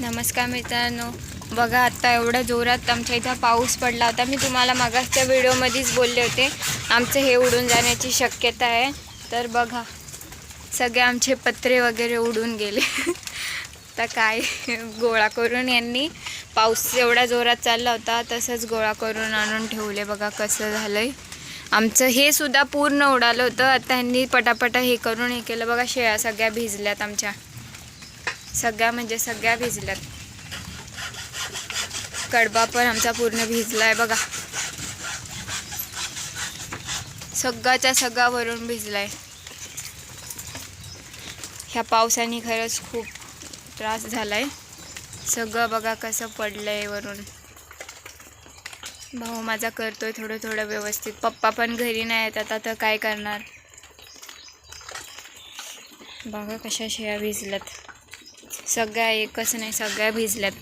नमस्कार मित्रांनो. बघा आत्ता एवढ्या जोरात आमच्या इथं पाऊस पडला होता. मी तुम्हाला मागासच्या व्हिडिओमध्येच बोलले होते. आमचं हे उडून जाण्याची शक्यता आहे. तर बघा सगळे आमचे पत्रे वगैरे उडून गेले. तर काय गोळा करून यांनी पाऊस एवढ्या जोरात चालला होता तसंच गोळा करून आणून ठेवले. बघा कसं झालं आहे आमचं हे सुद्धा पूर्ण उडालं होतं. आता यांनी पटापटा हे करून हे केलं. बघा शेळ्या सगळ्या भिजल्यात आमच्या. सगळ्या म्हणजे सगळ्या भिजल्यात. कडबा पण आमचा पूर्ण भिजला आहे बघा. सगळ्याच्या सगळा वरून भिजलाय. ह्या पावसाने खरंच खूप त्रास झालाय. सगळं बघा कसं पडलंय वरून. भाऊ माझा करतोय थोडं थोडं व्यवस्थित. पप्पा पण घरी नाही येत आता तर काय करणार? बघा कशा शेया भिजल्यात. सगळ्या एकच नाही सगळ्या भिजल्यात.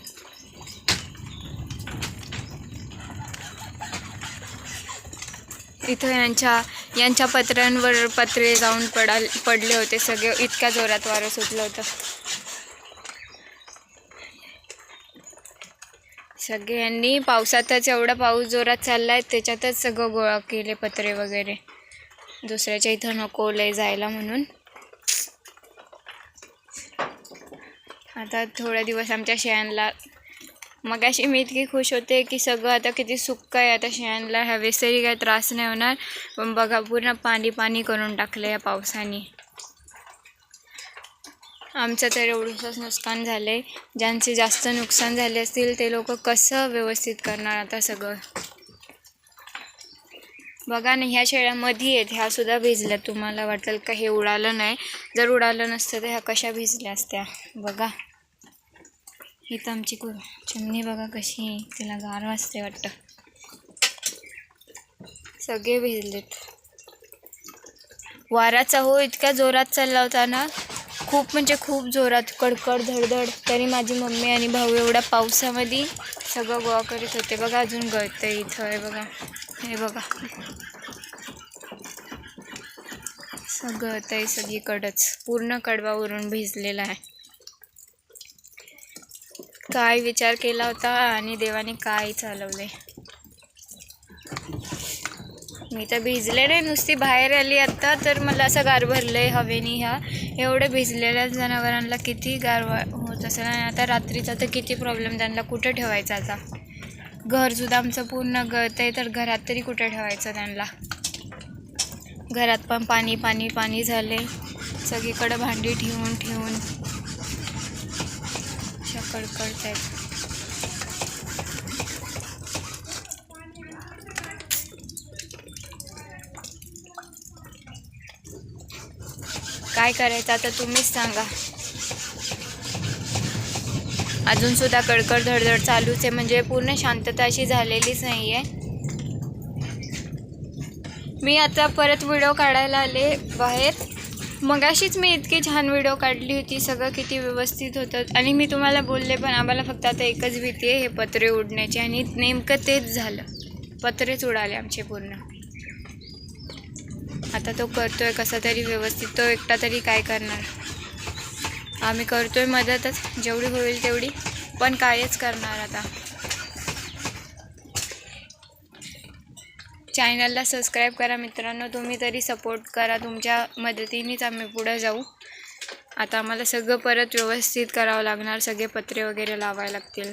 इथं यांच्या यांच्या पत्र्यांवर पत्रे जाऊन पडा पडले होते सगळे. इतक्या जोरात वारं सुटलं होतं. सगळे यांनी पावसातच एवढा पाऊस जोरात चालला आहे त्याच्यातच सगळं गोळा केले पत्रे वगैरे. दुसऱ्याच्या इथं नको लय जायला म्हणून. आता थोड्या दिवस आमच्या शेळ्यांना मग अशी मी इतकी खुश होते की सगळं आता किती सुक्क आहे. आता शेळ्यांना हवेस तरी काही त्रास नाही होणार. पण बघा पूर्ण पाणी पाणी करून टाकलं या पावसाने. आमचं तर एवढंच नुकसान झालं आहे ज्यांचे जास्त नुकसान झाले असतील ते लोक कसं व्यवस्थित करणार आता सगळं? बघा ना ह्या शेळ्यामध्ये आहेत. ह्यासुद्धा भिजल्या तुम्हाला वाटेल का हे उडालं नाही. जर उडालं नसतं तर ह्या कशा भिजल्या असत्या? बघा. इथं आमची कु चिमणी बघा कशी आहे. तिला गार वाजते वाटतं. सगळे भिजलेत. वाराचा हो इतक्या जोरात चालला होता ना. खूप म्हणजे खूप जोरात कडकड धडधड. तरी माझी मम्मी आणि भाऊ एवढ्या पावसामध्ये सगळं गोळा करीत होते. बघा अजून गळतंय इथं आहे बघा हे बघा. सगळं आहे सगळीकडंच. पूर्ण कडवावरून भिजलेला आहे. काय विचार केला होता आणि देवाने काय चालवले? मी तर भिजले नाही नुसती बाहेर आली आत्ता तर मला असं गार भरलंय हवेनी ह्या. एवढे भिजलेल्या जनावरांना किती गार होत असेल आणि आता रात्रीचा तर किती प्रॉब्लेम त्यांना कुठं ठेवायचा आता? घरसुद्धा आमचं पूर्ण गळतंय तर घरात तरी कुठं ठेवायचं त्यांना? घरात पण पाणी पाणी पाणी झाले सगळीकडं भांडी ठेवून ठेवून. अशा कडकडत आहेत काय करायचं आता तुम्हीच सांगा. अजून सुद्धा कडकड धडधड चालूच आहे. म्हणजे पूर्ण शांतता अशी झालेलीच नाही आहे मी आता परत व्हिडिओ काढायला आले बाहेर. मगाशीच मी इतकी छान व्हिडिओ काढली होती. सगळं किती व्यवस्थित होतं. आणि मी तुम्हाला बोलले पण आम्हाला फक्त आता एकच भीती आहे हे पत्रे उडण्याची. आणि नेमकं तेच झालं. पत्रेच उडाले आमचे पूर्ण. आता तो करतो आहे कसा तरी व्यवस्थित. तो एकटा तरी काय करणार? आम्ही करतो आहे मदतच. जेवढी होईल तेवढी. पण कायच करणार आता? चॅनलला सबस्क्राईब करा मित्रांनो. तुम्ही तरी सपोर्ट करा. तुमच्या मदतीनेच आम्ही पुढं जाऊ. आता आम्हाला सगळं परत व्यवस्थित करावं लागणार. सगळे पत्रे वगैरे लावायला लागतील.